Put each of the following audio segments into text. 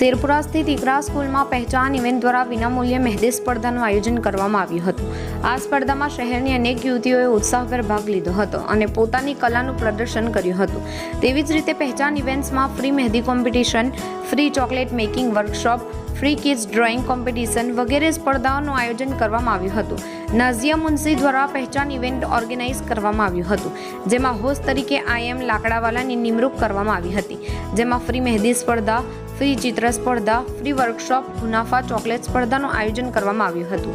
શેરપુરા સ્થિત ઇકરા સ્કૂલમાં પહેચાન ઇવેન્ટ દ્વારા વિનામૂલ્યે મહેંદી સ્પર્ધાનું આયોજન કરવામાં આવ્યું હતું. આ સ્પર્ધામાં શહેરની અનેક યુવતીઓએ ઉત્સાહભેર ભાગ લીધો હતો અને પોતાની કલાનું પ્રદર્શન કર્યું હતું. તેવી જ રીતે પહેચાન ઇવેન્ટ્સમાં free mehndi competition, free chocolate making workshop, free kids drawing competition વગેરે સ્પર્ધાઓનું આયોજન કરવામાં આવ્યું હતું. નાઝિયા મુનસી દ્વારા પહેચાન ઇવેન્ટ ઓર્ગેનાઇઝ કરવામાં આવ્યું હતું, જેમાં હોસ્ટ તરીકે આઈએમ લાકડાવાલાની નિમણૂક કરવામાં આવી હતી, જેમાં ફ્રી મહેંદી સ્પર્ધા ફ્રી ચિત્ર સ્પર્ધા, ફ્રી વર્કશોપ મુનાફા ચોકલેટ સ્પર્ધાનું આયોજન કરવામાં આવ્યું હતું.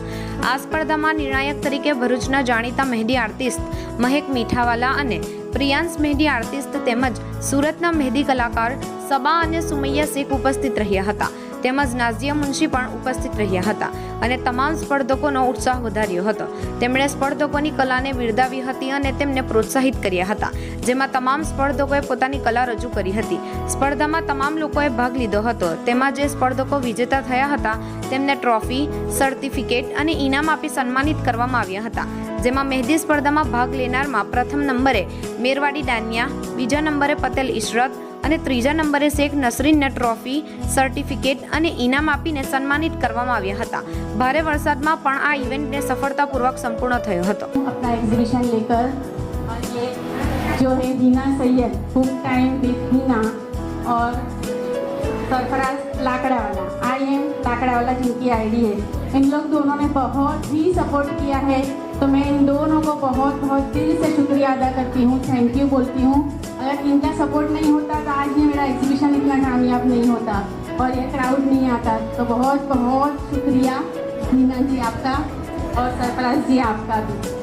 આ સ્પર્ધામાં નિર્ણાયક તરીકે ભરૂચના જાણીતા મહેંદી આર્ટિસ્ટ મહેક મીઠાવાલા અને પ્રિયાંશ મહેંદી આર્ટિસ્ટ તેમજ સુરતના મહેંદી કલાકાર સબા અને સુમૈયા શેખ ઉપસ્થિત રહ્યા હતા. તેમજ નાઝિયા મુનશી પણ ઉપસ્થિત રહ્યા હતા અને તમામ સ્પર્ધકોનો ઉત્સાહ વધાર્યો હતો. તેમણે સ્પર્ધકોની કલાને બિરદાવી હતી અને તેમને પ્રોત્સાહિત કર્યા હતા. જેમાં તમામ સ્પર્ધકોએ પોતાની કલા રજૂ કરી હતી. સ્પર્ધામાં તમામ લોકોએ ભાગ લીધો હતો. તેમાં જે સ્પર્ધકો વિજેતા થયા હતા, તેમને ટ્રોફી, સર્ટિફિકેટ અને ઇનામ આપી સન્માનિત કરવામાં આવ્યા હતા. જેમાં મહેંદી સ્પર્ધામાં ભાગ લેનારમાં પ્રથમ નંબરે મેરવાડી ડાનિયા બીજા નંબરે પટેલ ઇશરત અને ત્રીજા નંબરે શેખ નસરીનને ટ્રોફી સર્ટિફિકેટ અને ઇનામ આપીને સન્માનિત કરવામાં આવ્યા હતા ભારે વરસાદમાં પણ આ ઇવેન્ટને સફળતાપૂર્વક સંપૂર્ણ થયો હતો अपना एग्जीबिशन लेकर और ये जो है Dina Syed full time with Dina और सरफराज लाकड़ा वाला आई एम लाकड़ा वाला जिनकी आईडी है इन लोग दोनों ने बहुत ही सपोर्ट किया है तो मैं इन दोनों को बहुत बहुत दिल से शुक्रिया अदा करती हूँ थैंक यू बोलती हूँ अगर इनका सपोर्ट नहीं होता तो आज ये मेरा एग्जीबिशन इतना कामयाब नहीं होता और ये क्राउड नहीं आता। तो बहुत बहुत शुक्रिया, मीना जी आपका और सरफराज जी आपका भी।